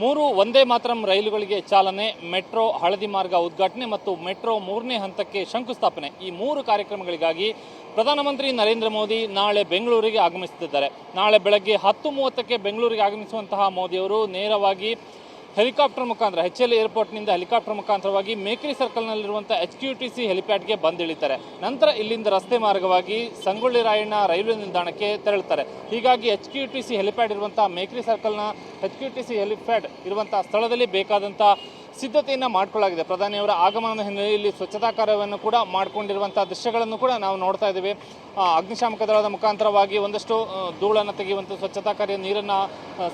ಮೂರು ಒಂದೇ ಮಾತ್ರಂ ರೈಲುಗಳಿಗೆ ಚಾಲನೆ, ಮೆಟ್ರೋ ಹಳದಿ ಮಾರ್ಗ ಉದ್ಘಾಟನೆ ಮತ್ತು ಮೆಟ್ರೋ ಮೂರನೇ ಹಂತಕ್ಕೆ ಶಂಕುಸ್ಥಾಪನೆ. ಈ ಮೂರು ಕಾರ್ಯಕ್ರಮಗಳಿಗಾಗಿ ಪ್ರಧಾನಮಂತ್ರಿ ನರೇಂದ್ರ ಮೋದಿ ನಾಳೆ ಬೆಂಗಳೂರಿಗೆ ಆಗಮಿಸುತ್ತಿದ್ದಾರೆ. ನಾಳೆ ಬೆಳಗ್ಗೆ ಹತ್ತು ಮೂವತ್ತಕ್ಕೆ ಬೆಂಗಳೂರಿಗೆ ಆಗಮಿಸುವಂತಹ ಮೋದಿಯವರು ನೇರವಾಗಿ ಹೆಲಿಕಾಪ್ಟರ್ ಮುಖಾಂತರ ಎಚ್ ಎಲ್ ಏರ್ಪೋರ್ಟ್ನಿಂದ ಹೆಲಿಕಾಪ್ಟರ್ ಮುಖಾಂತರವಾಗಿ ಮೇಕ್ರಿ ಸರ್ಕಲ್ನಲ್ಲಿರುವಂಥ ಎಚ್ ಕ್ಯೂ ಟಿ ಸಿ ಹೆಲಿಪ್ಯಾಡ್ಗೆ ಬಂದಿಳಿತಾರೆ. ನಂತರ ಇಲ್ಲಿಂದ ರಸ್ತೆ ಮಾರ್ಗವಾಗಿ ಸಂಗೊಳ್ಳಿ ರಾಯಣ್ಣ ರೈಲ್ವೆ ನಿಲ್ದಾಣಕ್ಕೆ ತೆರಳುತ್ತಾರೆ. ಹೀಗಾಗಿ H Q T C helipad ಇರುವಂಥ Mekhri ಸರ್ಕಲ್ನ H Q T C helipad ಇರುವಂಥ ಸ್ಥಳದಲ್ಲಿ ಬೇಕಾದಂಥ ಸಿದ್ಧತೆಯನ್ನು ಮಾಡಿಕೊಳ್ಳಲಾಗಿದೆ. ಪ್ರಧಾನಿಯವರ ಆಗಮನದ ಹಿನ್ನೆಲೆಯಲ್ಲಿ ಸ್ವಚ್ಛತಾ ಕಾರ್ಯವನ್ನು ಕೂಡ ಮಾಡಿಕೊಂಡಿರುವಂಥ ದೃಶ್ಯಗಳನ್ನು ಕೂಡ ನಾವು ನೋಡ್ತಾ ಇದ್ದೇವೆ. ಅಗ್ನಿಶಾಮಕ ದಳದ ಮುಖಾಂತರವಾಗಿ ಒಂದಷ್ಟು ಧೂಳನ್ನು ತೆಗೆಯುವಂಥ ಸ್ವಚ್ಛತಾ ಕಾರ್ಯ ನೀರನ್ನು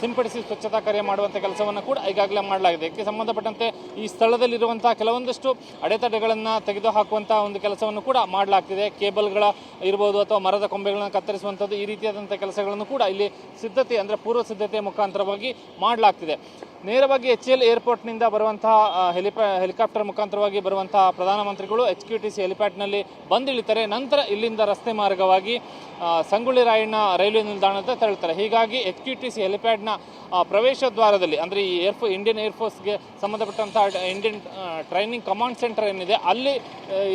ಸಿಂಪಡಿಸಿ ಸ್ವಚ್ಛತಾ ಕಾರ್ಯ ಮಾಡುವಂಥ ಕೆಲಸವನ್ನು ಕೂಡ ಈಗಾಗಲೇ ಮಾಡಲಾಗಿದೆ. ಇದಕ್ಕೆ ಸಂಬಂಧಪಟ್ಟಂತೆ ಈ ಸ್ಥಳದಲ್ಲಿರುವಂಥ ಕೆಲವೊಂದಷ್ಟು ಅಡೆತಡೆಗಳನ್ನು ತೆಗೆದುಹಾಕುವಂಥ ಒಂದು ಕೆಲಸವನ್ನು ಕೂಡ ಮಾಡಲಾಗ್ತಿದೆ. ಕೇಬಲ್ಗಳ ಇರ್ಬೋದು ಅಥವಾ ಮರದ ಕೊಂಬೆಗಳನ್ನು ಕತ್ತರಿಸುವಂಥದ್ದು ಈ ರೀತಿಯಾದಂಥ ಕೆಲಸಗಳನ್ನು ಕೂಡ ಇಲ್ಲಿ ಸಿದ್ಧತೆ ಅಂದರೆ ಪೂರ್ವ ಸಿದ್ಧತೆ ಮುಖಾಂತರವಾಗಿ ಮಾಡಲಾಗ್ತಿದೆ. ನೇರವಾಗಿ ಎಚ್ ಎಲ್ ಏರ್ಪೋರ್ಟ್ನಿಂದ ಬರುವಂತಹ ಆ, ಹೆಲಿಪ್ಯಾ ಹೆಲಿಕಾಪ್ಟರ್ ಮುಖಾಂತರವಾಗಿ ಬರುವಂತಹ ಪ್ರಧಾನಮಂತ್ರಿಗಳು ಎಚ್ ಕ್ಯೂ ಟಿ ಸಿ ಹೆಲಿಪ್ಯಾಡ್ನಲ್ಲಿ ಬಂದಿಳಿತಾರೆ. ನಂತರ ಇಲ್ಲಿಂದ ರಸ್ತೆ ಮಾರ್ಗವಾಗಿ ಸಂಗೊಳ್ಳಿ ರಾಯಣ್ಣ ರೈಲ್ವೆ ನಿಲ್ದಾಣದ ತೆರಳುತ್ತಾರೆ. ಹೀಗಾಗಿ ಎಚ್ ಕ್ಯೂ ಟಿ ಸಿ ಹೆಲಿಪ್ಯಾಡ್ನ ಪ್ರವೇಶ ದ್ವಾರದಲ್ಲಿ, ಅಂದರೆ ಈ ಏರ್ಫೋ ಇಂಡಿಯನ್ ಏರ್ಫೋರ್ಸ್ಗೆ ಸಂಬಂಧಪಟ್ಟಂಥ ಇಂಡಿಯನ್ ಟ್ರೈನಿಂಗ್ ಕಮಾಂಡ್ ಸೆಂಟರ್ ಏನಿದೆ, ಅಲ್ಲಿ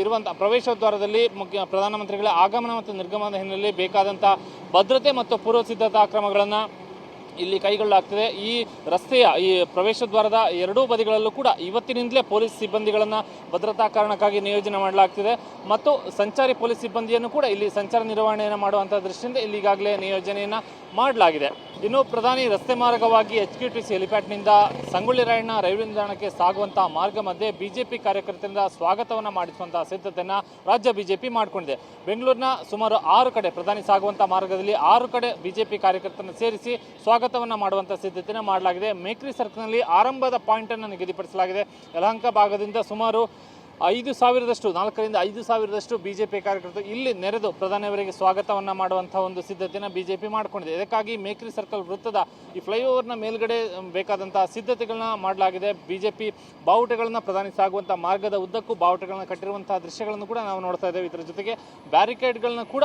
ಇರುವಂಥ ಪ್ರವೇಶ ದ್ವಾರದಲ್ಲಿ ಮುಖ್ಯ ಪ್ರಧಾನಮಂತ್ರಿಗಳ ಆಗಮನ ಮತ್ತು ನಿರ್ಗಮನದ ಹಿನ್ನೆಲೆಯಲ್ಲಿ ಬೇಕಾದಂಥ ಭದ್ರತೆ ಮತ್ತು ಪೂರ್ವ ಸಿದ್ಧತಾ ಕ್ರಮಗಳನ್ನು ಇಲ್ಲಿ ಕೈಗೊಳ್ಳಲಾಗ್ತದೆ. ಈ ರಸ್ತೆಯ, ಈ ಪ್ರವೇಶ ದ್ವಾರದ ಎರಡೂ ಬದಿಗಳಲ್ಲೂ ಕೂಡ ಇವತ್ತಿನಿಂದಲೇ ಪೊಲೀಸ್ ಸಿಬ್ಬಂದಿಗಳನ್ನು ಭದ್ರತಾ ಕಾರಣಕ್ಕಾಗಿ ನಿಯೋಜನೆ ಮಾಡಲಾಗ್ತಿದೆ. ಮತ್ತು ಸಂಚಾರಿ ಪೊಲೀಸ್ ಸಿಬ್ಬಂದಿಯನ್ನು ಕೂಡ ಇಲ್ಲಿ ಸಂಚಾರ ನಿರ್ವಹಣೆಯನ್ನು ಮಾಡುವಂಥ ದೃಷ್ಟಿಯಿಂದ ಇಲ್ಲಿ ಈಗಾಗಲೇ ನಿಯೋಜನೆಯನ್ನು ಮಾಡಲಾಗಿದೆ. ಇನ್ನು ಪ್ರಧಾನಿ ರಸ್ತೆ ಮಾರ್ಗವಾಗಿ ಎಚ್ ಕೆ ಟಿ ಸಿ ಹೆಲಿಪ್ಯಾಡ್ನಿಂದ ಸಂಗೊಳ್ಳಿ ರಾಯಣ್ಣ ರೈಲ್ವೆ ನಿಲ್ದಾಣಕ್ಕೆ ಸಾಗುವಂಥ ಮಾರ್ಗ ಮಧ್ಯೆ ಬಿಜೆಪಿ ಕಾರ್ಯಕರ್ತರಿಂದ ಸ್ವಾಗತವನ್ನು ಮಾಡಿಸುವಂತಹ ಸಿದ್ಧತೆಯನ್ನು ರಾಜ್ಯ ಬಿಜೆಪಿ ಮಾಡಿಕೊಂಡಿದೆ. ಬೆಂಗಳೂರಿನ ಸುಮಾರು ಆರು ಕಡೆ ಪ್ರಧಾನಿ ಸಾಗುವಂಥ ಮಾರ್ಗದಲ್ಲಿ ಆರು ಕಡೆ ಬಿಜೆಪಿ ಕಾರ್ಯಕರ್ತರನ್ನು ಸೇರಿಸಿ ಸ್ವಾಗತವನ್ನು ಮಾಡುವಂಥ ಸಿದ್ಧತೆಯನ್ನು ಮಾಡಲಾಗಿದೆ. ಮೇಕ್ರಿ ಸರ್ಕಲ್ನಲ್ಲಿ ಆರಂಭದ ಪಾಯಿಂಟನ್ನು ನಿಗದಿಪಡಿಸಲಾಗಿದೆ. ಯಲಹಂಕ ಭಾಗದಿಂದ ಸುಮಾರು ಐದು ಸಾವಿರದಷ್ಟು, ನಾಲ್ಕರಿಂದ ಐದು ಸಾವಿರದಷ್ಟು ಬಿಜೆಪಿ ಕಾರ್ಯಕರ್ತರು ಇಲ್ಲಿ ನೆರೆದು ಪ್ರಧಾನಿಯವರಿಗೆ ಸ್ವಾಗತವನ್ನು ಮಾಡುವಂತಹ ಒಂದು ಸಿದ್ಧತೆಯನ್ನು ಬಿಜೆಪಿ ಮಾಡಿಕೊಂಡಿದೆ. ಇದಕ್ಕಾಗಿ ಮೇಕ್ರಿ ಸರ್ಕಲ್ ವೃತ್ತದ ಈ ಫ್ಲೈಓವರ್ನ ಮೇಲ್ಗಡೆ ಬೇಕಾದಂತಹ ಸಿದ್ಧತೆಗಳನ್ನ ಮಾಡಲಾಗಿದೆ. ಬಿಜೆಪಿ ಬಾವುಟಗಳನ್ನ ಪ್ರಧಾನಿ ಸಾಗುವಂತಹ ಮಾರ್ಗದ ಉದ್ದಕ್ಕೂ ಬಾವುಟಗಳನ್ನ ಕಟ್ಟಿರುವಂತಹ ದೃಶ್ಯಗಳನ್ನು ಕೂಡ ನಾವು ನೋಡ್ತಾ ಇದ್ದೇವೆ. ಇದರ ಜೊತೆಗೆ ಬ್ಯಾರಿಕೇಡ್ಗಳನ್ನ ಕೂಡ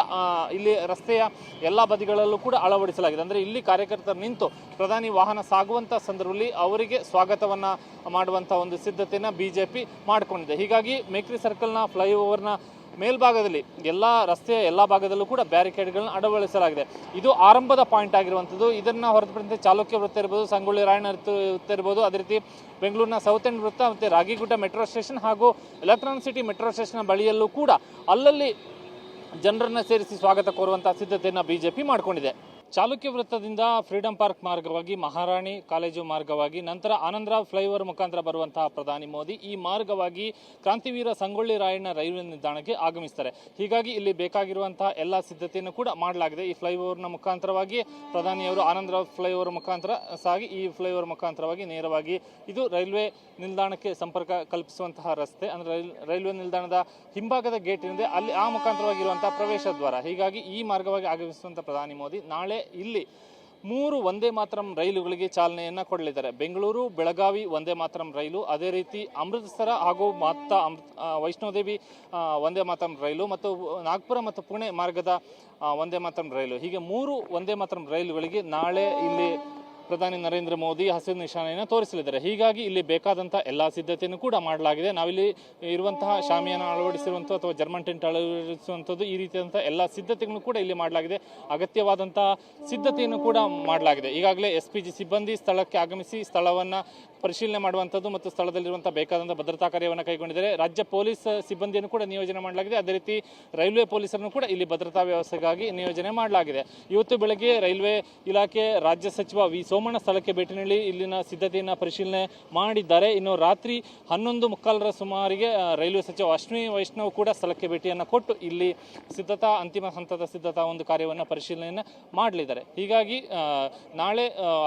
ಇಲ್ಲಿ ರಸ್ತೆಯ ಎಲ್ಲ ಬದಿಗಳಲ್ಲೂ ಕೂಡ ಅಳವಡಿಸಲಾಗಿದೆ. ಅಂದರೆ ಇಲ್ಲಿ ಕಾರ್ಯಕರ್ತರು ನಿಂತು ಪ್ರಧಾನಿ ವಾಹನ ಸಾಗುವಂತಹ ಸಂದರ್ಭದಲ್ಲಿ ಅವರಿಗೆ ಸ್ವಾಗತವನ್ನು ಮಾಡುವಂತಹ ಒಂದು ಸಿದ್ಧತೆಯನ್ನು ಬಿಜೆಪಿ ಮಾಡಿಕೊಂಡಿದೆ. ಹೀಗಾಗಿ ಮೇಕ್ರಿ ಸರ್ಕಲ್ನ ಫ್ಲೈಓವರ್ನ ಮೇಲ್ಭಾಗದಲ್ಲಿ ಎಲ್ಲ ರಸ್ತೆಯ ಎಲ್ಲ ಭಾಗದಲ್ಲೂ ಕೂಡ ಬ್ಯಾರಿಕೇಡ್ಗಳನ್ನ ಅಳವಡಿಸಲಾಗಿದೆ ಇದು ಆರಂಭದ ಪಾಯಿಂಟ್ ಆಗಿರುವಂಥದ್ದು. ಇದನ್ನು ಹೊರತುಪಡಿಸಿದಂತೆ ಚಾಲುಕ್ಯ ವೃತ್ತ ಇರ್ಬೋದು, ಸಂಗೊಳ್ಳಿ ರಾಯಣ್ಣ ವೃತ್ತ ಇರ್ಬೋದು, ಅದೇ ರೀತಿ ಬೆಂಗಳೂರಿನ ಸೌತ್ ಎಂಡ್ ವೃತ್ತ ಮತ್ತು ರಾಗಿಗುಡ್ಡ ಮೆಟ್ರೋ ಸ್ಟೇಷನ್ ಹಾಗೂ ಎಲೆಕ್ಟ್ರಾನಿಕ್ ಸಿಟಿ ಮೆಟ್ರೋ ಸ್ಟೇಷನ್ ಬಳಿಯಲ್ಲೂ ಕೂಡ ಅಲ್ಲಲ್ಲಿ ಜನರನ್ನು ಸೇರಿಸಿ ಸ್ವಾಗತ ಕೋರುವಂಥ ಸಿದ್ಧತೆಯನ್ನು ಬಿಜೆಪಿ ಮಾಡಿಕೊಂಡಿದೆ. ಚಾಲುಕ್ಯ ವೃತ್ತದಿಂದ ಫ್ರೀಡಂ ಪಾರ್ಕ್ ಮಾರ್ಗವಾಗಿ, ಮಹಾರಾಣಿ ಕಾಲೇಜು ಮಾರ್ಗವಾಗಿ, ನಂತರ ಆನಂದರಾವ್ ಫ್ಲೈಓವರ್ ಮುಖಾಂತರ ಬರುವಂತಹ ಪ್ರಧಾನಿ ಮೋದಿ ಈ ಮಾರ್ಗವಾಗಿ ಕ್ರಾಂತಿವೀರ ಸಂಗೊಳ್ಳಿ ರಾಯಣ್ಣ ರೈಲ್ವೆ ನಿಲ್ದಾಣಕ್ಕೆ ಆಗಮಿಸ್ತಾರೆ. ಹೀಗಾಗಿ ಇಲ್ಲಿ ಬೇಕಾಗಿರುವಂತಹ ಎಲ್ಲ ಸಿದ್ಧತೆಯನ್ನು ಕೂಡ ಮಾಡಲಾಗಿದೆ. ಈ ಫ್ಲೈಓವರ್ನ ಮುಖಾಂತರವಾಗಿ ಪ್ರಧಾನಿಯವರು ಆನಂದರಾವ್ ಫ್ಲೈಓವರ್ ಮುಖಾಂತರ ಸಾಗಿ, ಈ ಫ್ಲೈಓವರ್ ಮುಖಾಂತರವಾಗಿ ನೇರವಾಗಿ ಇದು ರೈಲ್ವೆ ನಿಲ್ದಾಣಕ್ಕೆ ಸಂಪರ್ಕ ಕಲ್ಪಿಸುವಂತಹ ರಸ್ತೆ, ಅಂದರೆ ರೈಲ್, ರೈಲ್ವೆ ನಿಲ್ದಾಣದ ಹಿಂಭಾಗದ ಗೇಟ್ ಅಲ್ಲಿ ಆ ಮುಖಾಂತರವಾಗಿರುವಂತಹ ಪ್ರವೇಶ ದ್ವಾರ. ಹೀಗಾಗಿ ಈ ಮಾರ್ಗವಾಗಿ ಆಗಮಿಸುವಂತಹ ಪ್ರಧಾನಿ ಮೋದಿ ನಾಳೆ ಇಲ್ಲಿ ಮೂರು ಒಂದೇ ಮಾತರಂ ರೈಲುಗಳಿಗೆ ಚಾಲನೆಯನ್ನು ಕೊಡಲಿದ್ದಾರೆ. ಬೆಂಗಳೂರು, ಬೆಳಗಾವಿ ಒಂದೇ ಮಾತರಂ ರೈಲು, ಅದೇ ರೀತಿ ಅಮೃತಸರ ಹಾಗೂ ಮತ್ತ ವೈಷ್ಣೋದೇವಿ ವಂದೇ ಮಾತರಂ ರೈಲು ಮತ್ತು ನಾಗ್ಪುರ ಮತ್ತು ಪುಣೆ ಮಾರ್ಗದ ವಂದೇ ಮಾತರಂ ರೈಲು. ಹೀಗೆ ಮೂರು ಒಂದೇ ಮಾತರಂ ರೈಲುಗಳಿಗೆ ನಾಳೆ ಇಲ್ಲಿ ಪ್ರಧಾನಿ ನರೇಂದ್ರ ಮೋದಿ ಹಸಿರು ನಿಶಾನೆಯನ್ನು ತೋರಿಸಲಿದ್ದಾರೆ. ಹೀಗಾಗಿ ಇಲ್ಲಿ ಬೇಕಾದಂಥ ಎಲ್ಲ ಸಿದ್ಧತೆಯನ್ನು ಕೂಡ ಮಾಡಲಾಗಿದೆ. ನಾವಿಲ್ಲಿ ಇರುವಂತಹ ಶಾಮಿಯನ್ನು ಅಳವಡಿಸಿರುವಂಥ ಅಥವಾ ಜರ್ಮನ್ ಟೆಂಟ್ ಅಳವಡಿಸುವಂಥದ್ದು ಈ ರೀತಿಯಾದಂಥ ಎಲ್ಲ ಸಿದ್ಧತೆಗಳನ್ನು ಕೂಡ ಇಲ್ಲಿ ಮಾಡಲಾಗಿದೆ. ಅಗತ್ಯವಾದಂತಹ ಸಿದ್ಧತೆಯನ್ನು ಕೂಡ ಮಾಡಲಾಗಿದೆ. ಈಗಾಗಲೇ ಎಸ್ ಪಿ ಜಿ ಸಿಬ್ಬಂದಿ ಸ್ಥಳಕ್ಕೆ ಆಗಮಿಸಿ ಸ್ಥಳವನ್ನು ಪರಿಶೀಲನೆ ಮಾಡುವಂಥದ್ದು ಮತ್ತು ಸ್ಥಳದಲ್ಲಿರುವಂಥ ಬೇಕಾದಂಥ ಭದ್ರತಾ ಕಾರ್ಯವನ್ನು ಕೈಗೊಂಡಿದ್ದಾರೆ. ರಾಜ್ಯ ಪೊಲೀಸ್ ಸಿಬ್ಬಂದಿಯನ್ನು ಕೂಡ ನಿಯೋಜನೆ ಮಾಡಲಾಗಿದೆ. ಅದೇ ರೀತಿ ರೈಲ್ವೆ ಪೊಲೀಸರನ್ನು ಕೂಡ ಇಲ್ಲಿ ಭದ್ರತಾ ವ್ಯವಸ್ಥೆಗಾಗಿ ನಿಯೋಜನೆ ಮಾಡಲಾಗಿದೆ. ಇವತ್ತು ಬೆಳಗ್ಗೆ ರೈಲ್ವೆ ಇಲಾಖೆ ರಾಜ್ಯ ಸಚಿವ ವಿ. ಸೋಮಣ್ಣ ಸ್ಥಳಕ್ಕೆ ಭೇಟಿ ನೀಡಿ ಇಲ್ಲಿನ ಸಿದ್ಧತೆಯನ್ನು ಪರಿಶೀಲನೆ ಮಾಡಿದ್ದಾರೆ. ಇನ್ನು ರಾತ್ರಿ ಹನ್ನೊಂದು ಮುಕ್ಕಾಲರ ಸುಮಾರಿಗೆ ರೈಲ್ವೆ ಸಚಿವ ಅಶ್ವಿನಿ ವೈಷ್ಣವ್ ಕೂಡ ಸ್ಥಳಕ್ಕೆ ಭೇಟಿಯನ್ನು ಕೊಟ್ಟು ಇಲ್ಲಿ ಸಿದ್ಧತಾ, ಅಂತಿಮ ಹಂತದ ಸಿದ್ಧತಾ ಒಂದು ಕಾರ್ಯವನ್ನು ಪರಿಶೀಲನೆಯನ್ನು ಮಾಡಲಿದ್ದಾರೆ. ಹೀಗಾಗಿ ನಾಳೆ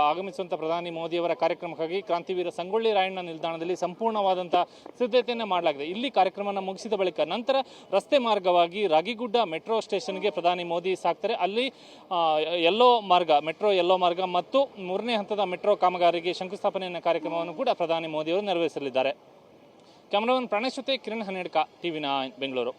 ಆಗಮಿಸುವಂಥ ಪ್ರಧಾನಿ ಮೋದಿಯವರ ಕಾರ್ಯಕ್ರಮಕ್ಕಾಗಿ ಕ್ರಾಂತಿವೀರ ಸಂಗೊಳ್ಳಿ ರಾಯಣ್ಣ ನಿಲ್ದಾಣದಲ್ಲಿ ಸಂಪೂರ್ಣವಾದಂಥ ಸಿದ್ಧತೆಯನ್ನು ಮಾಡಲಾಗಿದೆ. ಇಲ್ಲಿ ಕಾರ್ಯಕ್ರಮವನ್ನು ಮುಗಿಸಿದ ಬಳಿಕ ನಂತರ ರಸ್ತೆ ಮಾರ್ಗವಾಗಿ ರಾಗಿಗುಡ್ಡ ಮೆಟ್ರೋ ಸ್ಟೇಷನ್ಗೆ ಪ್ರಧಾನಿ ಮೋದಿ ಸಾಕ್ತಾರೆ. ಅಲ್ಲಿ ಎಲ್ಲೋ ಮಾರ್ಗ, ಮೆಟ್ರೋ ಎಲ್ಲೋ ಮಾರ್ಗ ಮತ್ತು ಮೂರನೇ ಹಂತದ ಮೆಟ್ರೋ ಕಾಮಗಾರಿಗೆ ಶಂಕುಸ್ಥಾಪನೆಯ ಕಾರ್ಯಕ್ರಮವನ್ನು ಕೂಡ ಪ್ರಧಾನಿ ಮೋದಿಯವರು ನೆರವೇರಿಸಲಿದ್ದಾರೆ. ಕ್ಯಾಮರಾಮನ್ ಪ್ರಾಣೇಶ್ ಜೊತೆ ಕಿರಣ್ ಹನ್ನೆಡ್ಕ, ಟಿವಿ ನೈನ್, ಬೆಂಗಳೂರು.